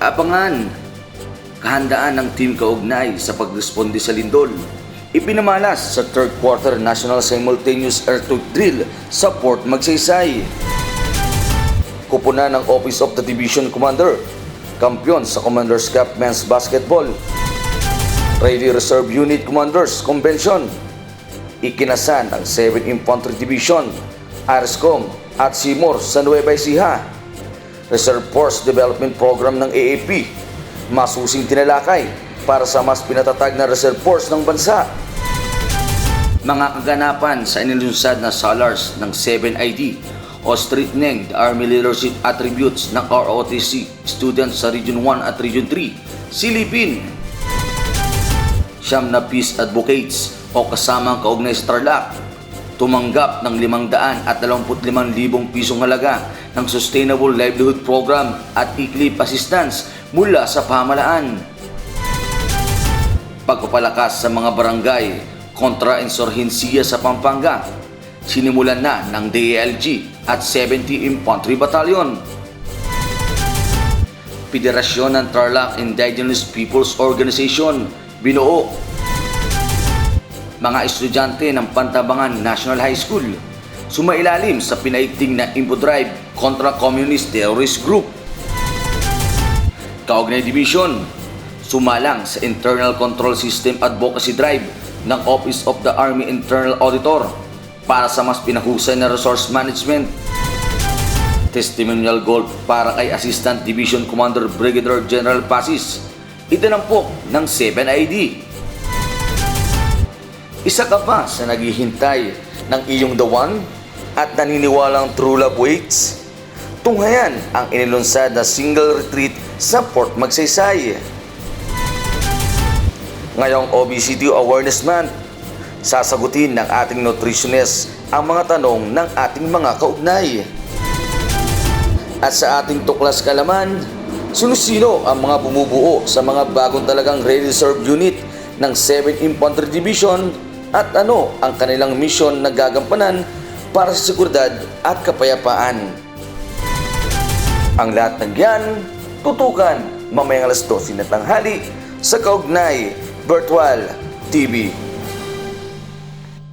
Abangan! Kahandaan ng Team Kaugnay sa pagresponde sa lindol. Ipinamalas sa third quarter National Simultaneous Earthquake Drill sa Port Magsaysay. Kupunan ng Office of the Division Commander, Kampiyon sa Commander's Cup Men's Basketball, Ready Reserve Unit Commanders Convention, ikinasan ang 7 Infantry Division, ARSCOM at Seymour sa Nueva Ecija. Reserve Force Development Program ng AAP, masusing tinalakay para sa mas pinatatag na reserve force ng bansa. Mga kaganapan sa inilunsad na SALARS ng 7ID o Strengthening the Army Leadership Attributes ng ROTC students sa Region 1 at Region 3, Silipin. Siyam na peace advocates o kasamang kaugnay sa Tarlac tumanggap ng 525,000 pisong halaga ng Sustainable Livelihood Program at ICLIP assistance mula sa pamalaan. Pagpapalakas sa mga barangay kontra insurhensiya sa Pampanga, sinimulan na ng DALG at 70 Infantry Battalion. Federasyon ng Tarlac Indigenous Peoples Organization, binuo mga estudyante ng Pantabangan National High School sumailalim sa pinaiting na Impodrive kontra Communist Terrorist Group. Kaugnay Division sumalang sa Internal Control System Advocacy Drive ng Office of the Army Internal Auditor para sa mas pinahusay na resource management. Testimonial gold para kay Assistant Division Commander Brigadier General Pasis, itinampok ng 7ID. Isa ka ba sa naghihintay ng iyong the one at naniniwalang true love waits? Tunghayan ang inilunsad na single retreat sa Port Magsaysay. Ngayong Obesity Awareness Month, sasagutin ng ating nutritionist ang mga tanong ng ating mga kaugnay. At sa ating tuklas kalaman, sino-sino ang mga bumubuo sa mga bagong talagang Reserve Unit ng 7 Infantry Division at ano ang kanilang misyon na gagampanan para sa seguridad at kapayapaan. Ang lahat ng yan, tutukan mamayang alas 12 na tanghali sa Kaugnay Virtual TV.